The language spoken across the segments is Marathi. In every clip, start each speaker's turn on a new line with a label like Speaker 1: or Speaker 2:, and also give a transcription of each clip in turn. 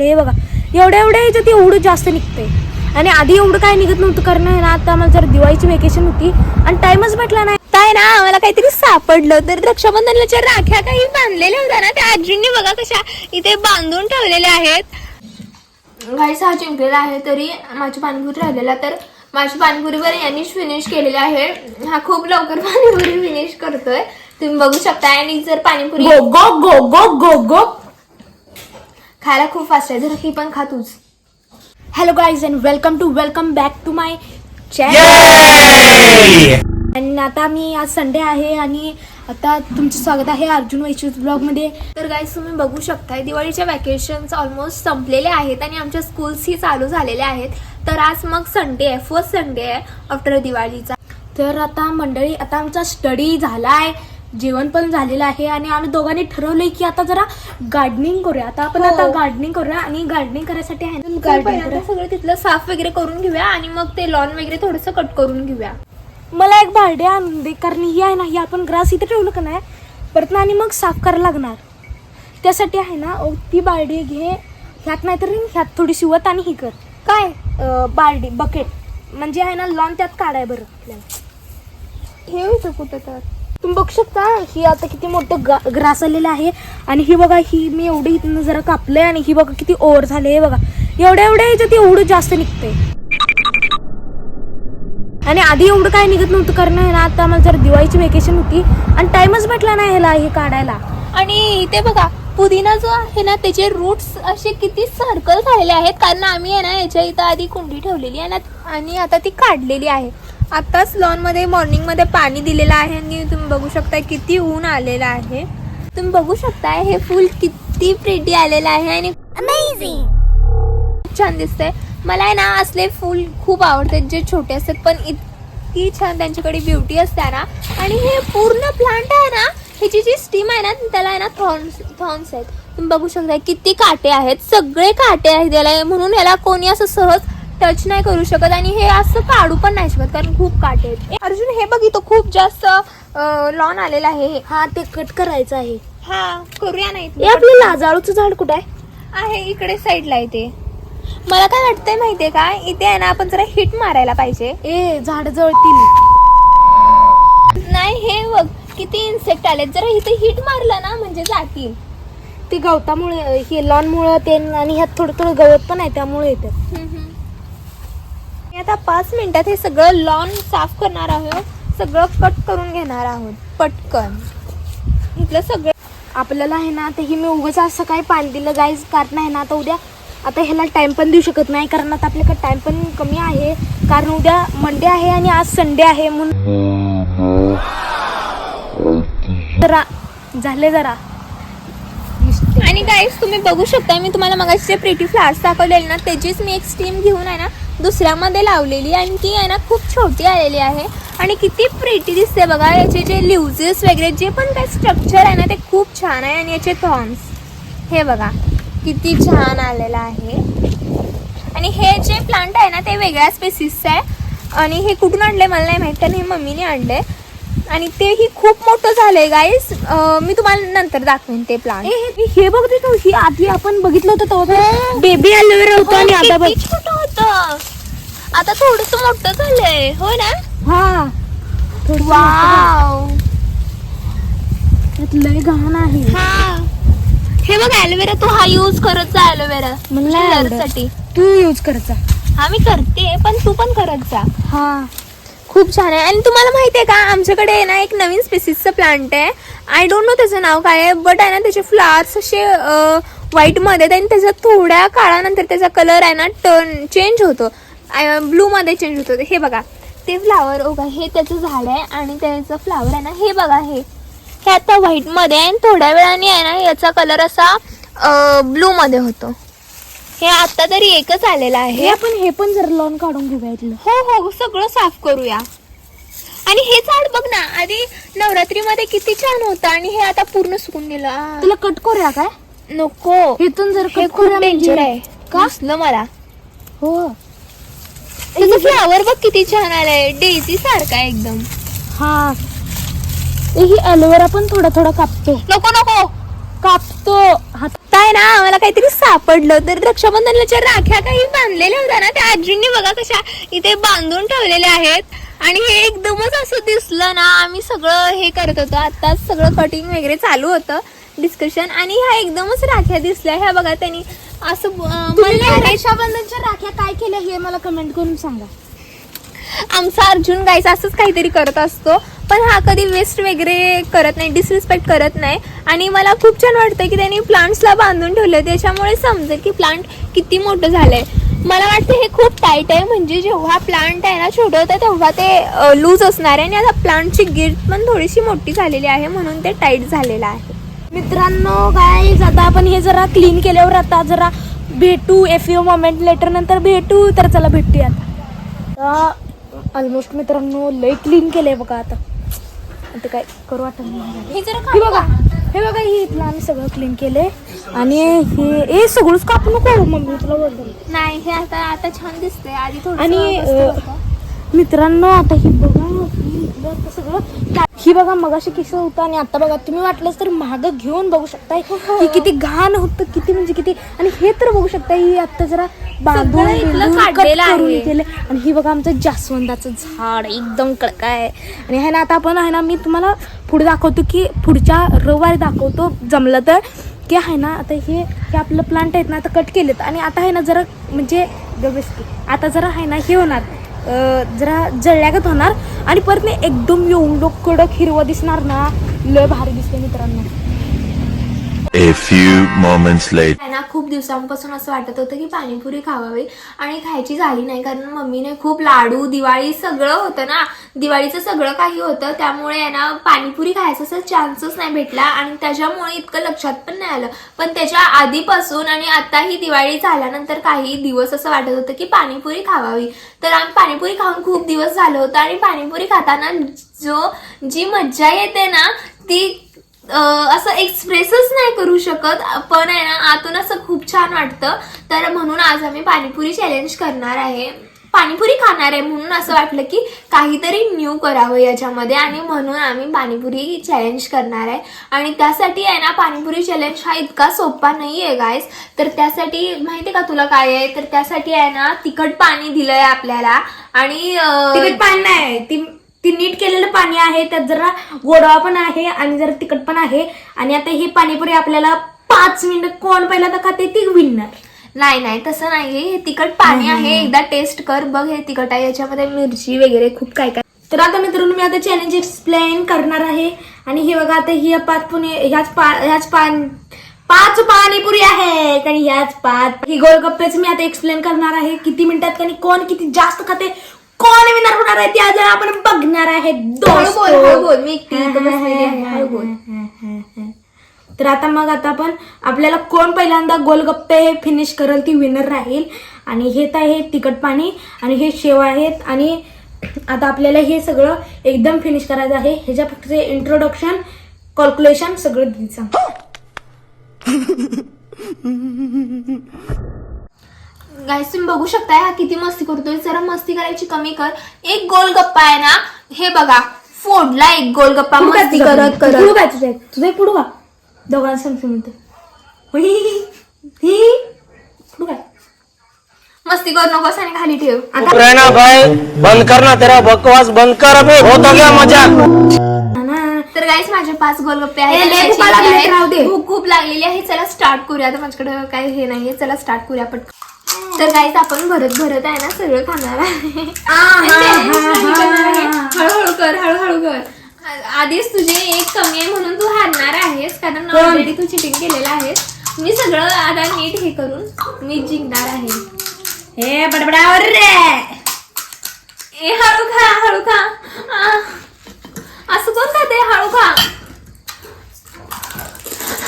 Speaker 1: हे बघा. एवढ्या एवढ्या ह्याच्यात एवढं जास्त निघतंय. आणि आधी एवढं काय निघत नव्हतं कारण आहे ना आता आम्हाला जर दिवाळीची वेकेशन होती आणि टाइमच भेटला नाही.
Speaker 2: काय ना आम्हाला काहीतरी सापडलं तर रक्षाबंधनाच्या राख्या काही बांधलेल्या होत्या ना त्या आजींनी बघा कशा इथे बांधून ठेवलेल्या आहेत. गाईस हा जिंकलेला आहे तरी माझी पाणीपुरी राहिलेला तर माझी पाणीपुरीवर यांनीच फिनिश केलेली आहे. हा खूप लवकर पाणीपुरी फिनिश करतोय. तुम्ही बघू शकता आणि जर पाणीपुरी
Speaker 1: गो गो गो गो गो गो.
Speaker 2: खायला खूप फास्ट आहे. जर ही पण खा तूच.
Speaker 1: Hello guys and welcome to welcome back to my channel! आणि आता मी आज संडे आहे आणि आता तुमचं स्वागत आहे अर्जुन वैश्विक ब्लॉगमध्ये
Speaker 2: तर गाईज तुम्ही बघू शकताय दिवाळीच्या वॅकेशन्स ऑलमोस्ट संपलेले आहेत आणि आमच्या स्कूल्सही चालू झालेल्या आहेत. तर आज मग संडे आहे फर्स्ट संडे आहे आफ्टर दिवाळीचा.
Speaker 1: तर आता मंडळी आता आमचा स्टडी झाला आहे जेवण पण झालेलं आहे आणि आम्ही दोघांनी ठरवलंय की आता जरा गार्डनिंग करूया. आता आपण
Speaker 2: हो.
Speaker 1: आता गार्डनिंग करूया आणि गार्डनिंग करायसाठी आहे ना गार्डनिंग
Speaker 2: सगळं तिथलं साफ वगैरे करून घेऊया आणि मग ते लॉन वगैरे थोडंसं कट करून घेऊया.
Speaker 1: मला एक भांडे आणून दे कारण ही आहे ना ही आपण ग्रास इथे ठेवलं का नाही परत ना आणि मग साफ करायला लागणार. त्यासाठी आहे ना ती बारडी घे ह्यात नाहीतर ह्यात थोडीशी वत आणि ही कर. काय? अं, बारडी बकेट म्हणजे आहे ना लॉन त्यात काढाय बरं. आपल्याला
Speaker 2: ठेव इथं कुठं तर
Speaker 1: तुम्ही बघू शकता ही आता किती मोठं ग्रास आलेलं आहे. आणि ही बघा ही मी एवढी इथनं जरा कापलंय आणि ही बघा किती ओव्हर झाले हे बघा. एवढ्या एवढ्या ह्याच्यात एवढं जास्त निघतंय. आणि आधी एवढं काय निघत नव्हतं कारण आहे ना आता आम्हाला जर दिवाळीची वेकेशन होती आणि टाइमच भेटला नाही ह्याला हे काढायला.
Speaker 2: आणि इथे बघा पुदिना जो आहे ना त्याचे रूट्स असे किती सर्कल झालेले आहेत. कारण आम्ही आहे ना याच्या इथं आधी कुंडी ठेवलेली आहे ना आणि आता ती काढलेली आहे. आताच लॉनमध्ये मॉर्निंगमध्ये पाणी दिलेलं आहे आणि तुम्ही बघू शकता किती ऊन आलेलं आहे. तुम्ही बघू शकताय हे फुल किती प्रेटी आलेलं आहे आणि छान दिसतंय. मला आहे ना असले फुल खूप आवडतात जे छोटे असतात पण इतकी छान त्यांच्याकडे ब्युटी असते ना. आणि हे पूर्ण प्लांट आहे ना ह्याची जी स्टीम आहे ना त्याला आहे ना थॉर्न्स थॉर्न्स आहेत. तुम्ही बघू शकता किती काटे आहेत सगळे काटे आहेत त्याला म्हणून याला कोणी असं सहज टच नाही करू शकत आणि हे असं काढू पण नाही शकत कारण खूप काटे आहेत. अर्जुन हे बघितो खूप जास्त लॉन आलेलं आहे हे.
Speaker 1: ते कट करायचं आहे.
Speaker 2: हा करूया नाही
Speaker 1: हे आपलं लाजाळूचं झाड कुठं आहे?
Speaker 2: आहे इकडे साईडला इथे मला काय वाटतंय माहितीये का? इथे आहे ना आपण जरा हिट मारायला पाहिजे.
Speaker 1: ए झाड जळतील.
Speaker 2: नाही हे बघ किती इन्सेक्ट आलेत. जरा इथे हिट मारलं ना म्हणजे जातील.
Speaker 1: ते गवतामुळे हे लॉनमुळं ते आणि ह्यात थोडं थोडं गवत पण आहे त्यामुळे येतं.
Speaker 2: मी आता पाच मिनिटात हे सगळं लॉन साफ करणार आहोत. सगळं कट करून घेणार आहोत. पटकन. इथलं सगळं
Speaker 1: आपल्याला आहे ना आता ही मी उगाच असं काही पाणी दिलं जायचं कारण आहे ना आता उद्या आता ह्याला टाइम पण देऊ शकत नाही कारण आता आपल्याकडे टाइम पण कमी आहे. कारण उद्या मंडे आहे आणि आज संडे आहे म्हणून जरा झाले जरा.
Speaker 2: आणि गाईस तुम्ही बघू शकता मी तुम्हाला मगाशी जे प्रिटी फ्लावर्स दाखवलेले ना त्याचीच मी एक स्टीम घेऊन आहे ना दुसऱ्यामध्ये लावलेली आणि ती आहे ना खूप छोटी आलेली आहे. आणि किती प्रिटी दिसते बघा याचे जे लिव्जेस वगैरे जे पण काही स्ट्रक्चर आहे ना ते खूप छान आहे. आणि याचे थॉर्न्स हे बघा किती छान आलेलं आहे. आणि हे जे प्लांट आहे ना ते वेगळ्या स्पेसिसचं आहे. आणि हे कुठून आणले मला नाही माहीत कारण हे मम्मीने आणले आणि तेही खूप मोठं झालंय गाईस मी तुम्हाला नंतर दाखवेन ते प्लांट
Speaker 1: हे हे बघ ते तू ही आधी आपण बघितलं होतं तेव्हा. बेबी ॲलोवेरा होतं आणि आता बघ.
Speaker 2: किती छोटं होतं. आता थोडस मोठं झालंय. हो ना?
Speaker 1: हा.
Speaker 2: वाव.
Speaker 1: लय घाण आहे.
Speaker 2: हा. हे बघ ॲलोवेरा तू हा यूज करत जा ॲलोवेरा.
Speaker 1: मला नाही आवडत.
Speaker 2: साठी.
Speaker 1: तू यूज करायचा
Speaker 2: हा मी करते पण तू पण करत जा.
Speaker 1: हा.
Speaker 2: खूप छान आहे. आणि तुम्हाला माहिती आहे का आमच्याकडे ना एक नवीन स्पेसिसचं प्लांट आहे. आय डोंट नो त्याचं नाव काय आहे बट आहे ना त्याचे फ्लावर्स असे व्हाईटमध्ये आणि त्याचा थोड्या काळानंतर त्याचा कलर आहे ना टर्न चेंज होतो. ब्लूमध्ये चेंज होतो हे बघा. ते फ्लावर ओ का हे त्याचं झाड आहे आणि त्याचं फ्लावर आहे ना हे बघा हे. हे आता व्हाईटमध्ये आहे आणि थोड्या वेळाने आहे ना याचा कलर असा ब्लूमध्ये होतो. हे आता तरी एकच आलेलं
Speaker 1: हे
Speaker 2: आहे
Speaker 1: आपण हे पण जर लॉन काढून घेऊया इथलं.
Speaker 2: हो हो सगळं साफ करूया. आणि हे झाड बघ ना आधी नवरात्रीमध्ये किती छान होतं आणि हे आता पूर्ण सुकून गेलं.
Speaker 1: तुला कट करूया काय?
Speaker 2: नको.
Speaker 1: इथून जर
Speaker 2: हे
Speaker 1: कट
Speaker 2: खूप
Speaker 1: करूया म्हणजे-
Speaker 2: डेंजर आहे.
Speaker 1: का?
Speaker 2: दिसलं मला.
Speaker 1: हो.
Speaker 2: त्याचं फ्लावर बघ किती छान आलंय. डेझी सारखा आहे एकदम.
Speaker 1: हा. ही ॲलोवेरा पण थोडा थोडा कापतो.
Speaker 2: नको नको.
Speaker 1: कापतो. हात
Speaker 2: आहे ना आम्हाला काहीतरी सापडलं तर रक्षाबंधनाच्या राख्या काही बांधलेल्या होत्या ना त्या आजींनी बघा कशा इथे बांधून ठेवलेल्या आहेत. आणि हे एकदमच असं दिसलं ना आम्ही सगळं हे करत होतो. आताच सगळं कटिंग वगैरे चालू होतं. डिस्कशन आणि ह्या एकदमच राख्या दिसल्या. ह्या बघा त्यांनी असं
Speaker 1: रक्षाबंधनच्या राख्या काय केल्या हे मला कमेंट करून सांगा.
Speaker 2: आमचा अर्जुन गायचा असंच काहीतरी करत असतो पण हा कधी वेस्ट वगैरे करत नाही डिसरिस्पेक्ट करत नाही. आणि मला खूप छान वाटतं की त्यांनी प्लांट्सला बांधून ठेवलं त्याच्यामुळे समजेल की प्लांट किती मोठं झालंय. मला वाटतं हे खूप टाईट आहे म्हणजे जेव्हा प्लांट आहे ना छोटं होतं तेव्हा ते लूज असणार आहे. आणि आता प्लांटची गिट पण थोडीशी मोठी झालेली आहे म्हणून ते टाईट झालेलं आहे.
Speaker 1: मित्रांनो काय आता आपण हे जरा क्लीन केल्यावर आता जरा भेटू. एफ यू मोमेंट लेटर नंतर भेटू तर चला भेटूया आता ऑलमोस्ट मित्रांनो लय क्लीन केलंय बघा आता. आता काय करू वाटत नाही.
Speaker 2: हे जरा
Speaker 1: हे बघा हे बघा हे इथलं आम्ही सगळं क्लीन केलंय. आणि हे हे सगळंच कापू नको मम्मी तुला बोलतो
Speaker 2: नाही हे आता आता छान दिसतंय. आधी थोडं
Speaker 1: आणि मित्रांनो आता ही बघा ही आता सगळं ही बघा मगाशी किस्सा होता आणि आता बघा तुम्ही वाटलंच तर महाग घेऊन बघू शकताय. ही किती घाण होतं किती म्हणजे किती. आणि हे तर बघू शकताय ही आता जरा बांधून
Speaker 2: सगळं.
Speaker 1: आणि ही बघा आमचं जास्वंदाचं झाड एकदम कडक आहे. आणि आहे ना आता आपण आहे ना मी तुम्हाला पुढे दाखवतो की पुढच्या रविवारी दाखवतो जमलं तर. की आहे ना आता हे हे आपलं प्लांट आहेत ना आता कट केलेत. आणि आता आहे ना जरा म्हणजे व्यवस्थित. आता जरा आहे ना हे होणार. जरा जळल्यागत होणार. आणि परत नाही एकदम येऊन डोक कडक हिरवं दिसणार ना. लय भारी दिसते मित्रांनो.
Speaker 3: A few moments later.
Speaker 2: ना खूप दिवसांपासून असं वाटत होतं की पाणीपुरी खावावी आणि खायची झाली नाही कारण मम्मीने खूप लाडू दिवाळी सगळं होतं ना. दिवाळीचं सगळं काही होतं त्यामुळे आहे ना पाणीपुरी खायचा असा चान्सच नाही भेटला आणि त्याच्यामुळे इतकं लक्षात पण नाही आलं. पण त्याच्या आधीपासून आणि आता ही दिवाळी झाल्यानंतर काही दिवस असं वाटत होतं की पाणीपुरी खावावी. तर आम्ही पाणीपुरी खाऊन खूप दिवस झालं होतं आणि पाणीपुरी खाताना जो जी मज्जा येते ना ती असं एक्सप्रेसच नाही करू शकत पण आहे ना आतून असं खूप छान वाटतं. तर म्हणून आज आम्ही पाणीपुरी चॅलेंज करणार आहे. पाणीपुरी खाणार आहे म्हणून असं वाटलं की काहीतरी न्यू करावं याच्यामध्ये आणि म्हणून आम्ही पाणीपुरी चॅलेंज करणार आहे. आणि त्यासाठी आहे ना पाणीपुरी चॅलेंज हा इतका सोपा नाही आहे गायस तर त्यासाठी माहिती का तुला काय आहे? तर त्यासाठी आहे ना तिखट पाणी दिलंय आपल्याला. आणि
Speaker 1: तिखट पाणी नाही ती ती नीट केलेलं पाणी आहे त्यात जरा गोडवा पण आहे आणि जरा तिखट पण आहे. आणि आता ही पाणीपुरी आपल्याला पाच मिनिट कोण पहिला तर खाते ती विनर
Speaker 2: नाही नाही तसं नाहीये. हे तिखट पाणी आहे. एकदा टेस्ट कर. बघ हे तिखट आहे. याच्यामध्ये मिरची वगैरे खूप काय काय.
Speaker 1: तर आता मित्रांनो मी आता चॅलेंज एक्सप्लेन करणार आहे. आणि हे बघा आता ही पाच पुणे ह्याच पा ह्याच पान पाच पाणीपुरी आहेत. आणि ह्याच पाच ही गोलगप्पेच मी आता एक्सप्लेन करणार आहे. किती मिनिटात आणि कोण किती जास्त खाते कोण विनर होणार आहे ते आज आपण बघणार आहे
Speaker 2: हळू बोल हळू बोल. मी एकटी इथं बसलेली आहे. हळू बोल.
Speaker 1: तर आता मग आता आपण आपल्याला कोण पहिल्यांदा गोलगप्पे हे फिनिश करेल ती विनर राहील. आणि हे तर आहे तिखट पाणी आणि हे शेव आहेत. आणि आता आपल्याला हे सगळं एकदम फिनिश करायचं आहे. ह्याच्या फक्त इंट्रोडक्शन कॅल्क्युलेशन सगळं द्यायचं.
Speaker 2: गाईस तुम्ही बघू शकताय हा किती मस्ती करतोय. जरा मस्ती करायची कमी कर. एक गोलगप्पा आहे ना हे बघा. फोडला एक गोलगप्पा. मस्ती करत
Speaker 1: पुढू
Speaker 2: करत
Speaker 1: काय तुझं तुझं पुढू का दोघांना समजून म्हणते पुढू काय?
Speaker 2: मस्ती करू नकोस आणि खाली ठेव.
Speaker 4: चुप रहना भाई बंद करना तेरा बकवास बंद कर अबे बहुत हो गया मजाक
Speaker 1: ना
Speaker 2: तर गाईस माझे पाच गोलगप्पे
Speaker 1: ए, लय लागली,
Speaker 2: आहेत. भूक खूप लागलेली आहे. चला स्टार्ट करूया. आता माझ्याकडे काही हे नाहीये. चला स्टार्ट करूया पटकन. तर गाईस आपण भरत भरत आहे ना सगळं खाणार आहे. हळूहळू कर हळूहळू कर. आधीच तुझे एक कमी आहे म्हणून तू हारणार आहेस कारण ऑलरेडी तू चिटिंग केलेलं आहेस. मी सगळं आता नीट हे करून मी जिंकणार आहे.
Speaker 1: हे बडबडावर रे.
Speaker 2: ए हळू खा हळू खा. आ, असं कोण खाते? हळू खा.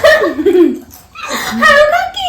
Speaker 2: हळू खा की.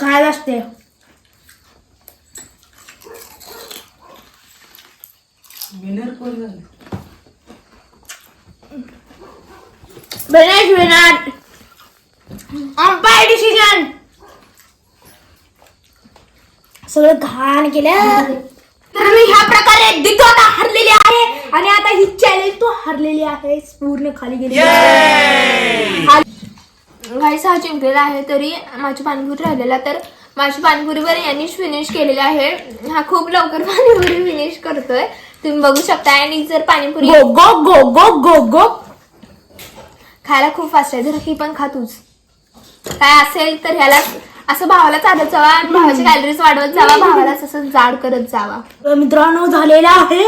Speaker 1: खायला असते. गणेश विनाट अंपायर डिसिजन सगळं घाण केलं. तर मी ह्या प्रकारे आता हरलेली आहे. आणि आता ही चॅलेंज तू हरलेली आहे. पूर्ण खाली गेली.
Speaker 2: गाईस हा जिंकलेला आहे तरी माझी पाणीपुरी राहिलेला तर माझी पाणीपुरीवर यांनीच फिनिश केलेली आहे. हा खूप लवकर पाणीपुरी फिनिश करतोय. तुम्ही बघू शकता आणि जर पाणीपुरी
Speaker 1: गो गो गो गो गो गो.
Speaker 2: खायला खूप फास्ट आहे. जर ही पण खा तूच. काय असेल तर ह्याला असं भावाला चालत जावा भावाची कॅलरीज वाढवत जावा भावाला असं जाड करत जावा.
Speaker 1: मित्रांनो झालेला आहे.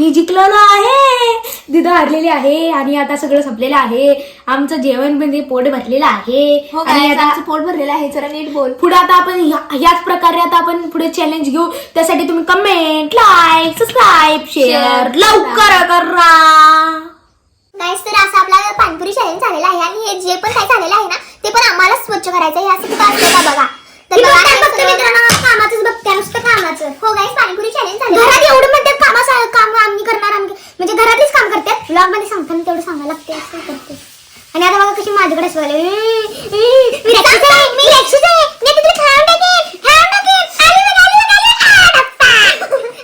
Speaker 1: मी जिंकलेलो आहे. दिदा हरलेली आहे आणि आता सगळं संपलेलं आहे. आमचं जेवण म्हणजे पोट भरलेलं आहे.
Speaker 2: हो
Speaker 1: आणि
Speaker 2: guys,
Speaker 1: आता
Speaker 2: आमचं पोट भरलेलं आहे जरा नीट बोल.
Speaker 1: पुढे आता आपण ह्या- ह्याच प्रकारे आता आपण पुढे चॅलेंज घेऊ. त्यासाठी तुम्ही comment like subscribe share
Speaker 2: Share
Speaker 1: लवकर करा.
Speaker 5: गाईस तर असं आपला पाणपुरी चॅलेंज झालेला आहे आणि हे जे पण काही झालेलं आहे ना ते पण आम्हाला स्वच्छ करायचं आहे. हे असं कुठं असतं का बघा. तर कामाचंच नुसतं कामाचं. हो गाईस पाणीपुरी चॅलेंज झालं. घरात एवढं म्हणतात कामा काम आम्ही करणार आम्ही म्हणजे घरातलीच काम करतात. ब्लॉगमध्ये सांगताना तेवढं सांगायला लागते असं करते. आणि आता बघा कशी माझ्याकडे असवाले मी रक्षीच आहे मी रक्षीच आहे मी आता तुला खाऊन टाकेन खाऊन टाकेन आली बघ आली बघ आली आ, डप्पा.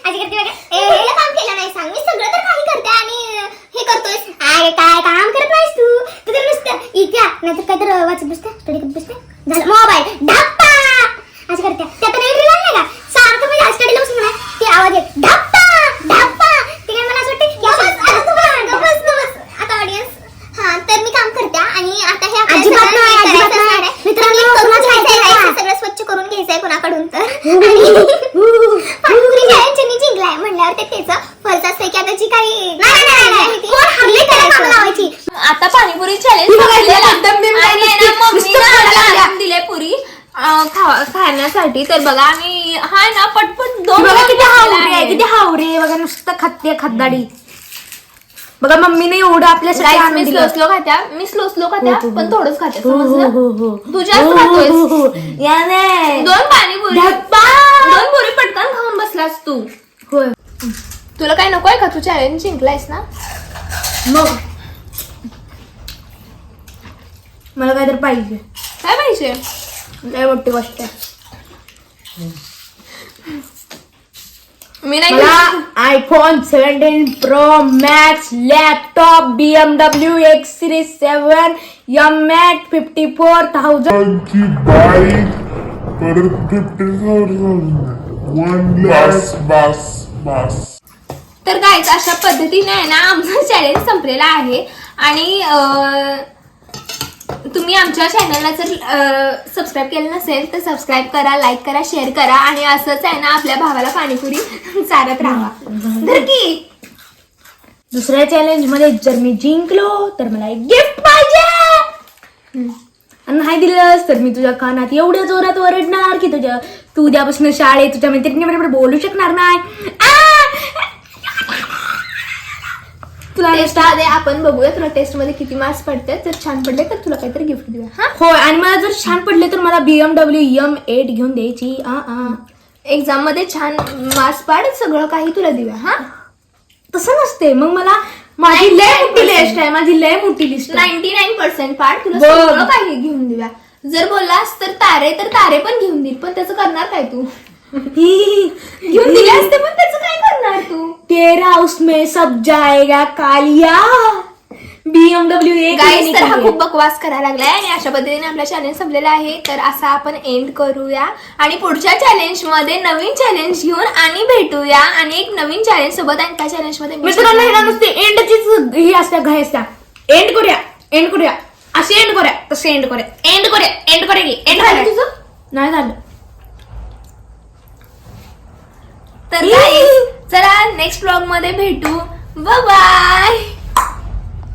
Speaker 5: अशी करते बघा ए, हे काम केलं नाही सांग मी सगळं तर काही करते आणि अं, हे करतोय अरे काय काम करत नाहीस तू तू तर नुसतं इथे नाहीतर काय तर वाचत बसते स्टडी करत बसते झालं मोबाईल धप्पा असं करते ते आता नवीन reel आणलंय का सारखं मी स्टडीला बसून म्हणा ते आवाज येत धप्पा धप्पा ते काय मला असं वाटतं की असं- बस बस आता ऑडियन्स हा तर मी काम करते आणि आता हे आपल्याला
Speaker 1: अजिबात
Speaker 5: सगळं
Speaker 1: नाही,
Speaker 5: करायचं
Speaker 1: अजिबात
Speaker 5: असणार
Speaker 1: नाही.
Speaker 5: आहे.
Speaker 1: मित्रांनो,
Speaker 5: तर मी करून
Speaker 1: कुणाचं
Speaker 5: घ्यायचंय,
Speaker 1: ऐकायचं
Speaker 5: guys. सगळं स्वच्छ करून घ्यायचंय कुणाकडून तर आणि पाणीपुरी जिंकलाय म्हणल्यावर ते त्याचं फलच असतं की आता जी काही लावायची
Speaker 2: आता पाणीपुरी चॅलेंज दिले पुरी अं, खाण्यासाठी तर बघा आम्ही हा ना पटपट दोन
Speaker 1: बघा किती हावरे आहे. किती हावरे बघा नुसतं खाते खद्दाडी बघा मम्मीने एवढं आपल्यासाठी
Speaker 2: Guys,
Speaker 1: आणून
Speaker 2: मी
Speaker 1: दिलं.
Speaker 2: स्लो स्लो खात्या मी स्लो स्लो खात्या
Speaker 1: हो, हो,
Speaker 2: पण
Speaker 1: हो.
Speaker 2: थोडंच खाते
Speaker 1: हो, हो,
Speaker 2: समजलं
Speaker 1: हो, हो.
Speaker 2: तू जास्त
Speaker 1: हो, हो,
Speaker 2: खातोयस.
Speaker 1: हो, हो. याने.
Speaker 2: दोन पाणीपुरी
Speaker 1: धप्पा.
Speaker 2: दोन पुरी पटकन खाऊन बसलास तू.
Speaker 1: होय.
Speaker 2: तुला काय नकोय का? तू चॅलेंज जिंकलायस ना?
Speaker 1: मग. मला काहीतरी पाहिजे.
Speaker 2: काय पाहिजे?
Speaker 1: लय मोठी गोष्ट आहे.
Speaker 2: मी नाही.
Speaker 1: IPhone seventeen pro max laptop BMW X series seven M eight fifty four thousand
Speaker 6: परत फिफ्टी वन बस बस बस.
Speaker 2: तर गाईज अशा पद्धतीने आहे ना आमचा चॅलेंज संपलेला आहे. आणि तुम्ही आमच्या चॅनलला जर सबस्क्राईब केलं नसेल तर सबस्क्राईब करा लाईक करा शेअर करा. आणि असंच आहे ना आपल्या भावाला पाणीपुरी चारत राहा. तर की.
Speaker 1: दुसऱ्या चॅलेंजमध्ये जर मी जिंकलो तर मला एक गिफ्ट पाहिजे. आणि नाही दिलंस तर मी तुझ्या कानात. एवढ्या जोरात ओरडणार की तुझ्या तू उद्यापासून शाळेत तुझ्या मैत्रिणीबरोबर बोलू शकणार नाही! तुला
Speaker 2: टेस्टमध्ये आपण बघूया तुला टेस्टमध्ये किती मार्क्स पडतात. जर छान पडले तर तुला काहीतरी गिफ्ट देऊया. हा?
Speaker 1: होय आणि मला जर छान पडले तर मला बीएमडब्ल्यू एम एट घेऊन द्यायची.
Speaker 2: एक्झाममध्ये छान मार्क्स पाड सगळं काही तुला देऊया. हा?
Speaker 1: तसं नसते. मग मला माझी लय मोठी लिस्ट आहे माझी लय मोठी लिस्ट
Speaker 2: नाईन्टी नाईन पर्सेंट पाड तुला
Speaker 1: बघ.
Speaker 2: सगळं काही घेऊन देऊया. जर बोललास तर तारे तर तारे पण घेऊन देईल पण त्याचं करणार काय तू? घेऊन दिले असते पण त्याचं काय करणार तू?
Speaker 1: तेरा उसमें सब जाएगा कालिया. बीएमडब्ल्यू
Speaker 2: गाईस तर हा खूप बकवास करायला लागलाय आणि अशा पद्धतीने आपला चॅलेंज संपलेला आहे. तर असा आपण एंड करूया. आणि पुढच्या चॅलेंजमध्ये नवीन चॅलेंज घेऊन आणि भेटूया. आणि एक नवीन चॅलेंज सोबत आणि त्या चॅलेंजमध्ये
Speaker 1: मित्रांनो ह्याला नुसते एंडचीच ही असत्या घाई असत्या. एंड करूया एंड करूया. असे एंड करूया तसे एंड करूया. एंड करूया एंड करूया की एंड
Speaker 2: झालं तुझं?
Speaker 1: नाही झालं.
Speaker 2: तर guys, चला नेक्स्ट ब्लॉगमध्ये भेटू. बाय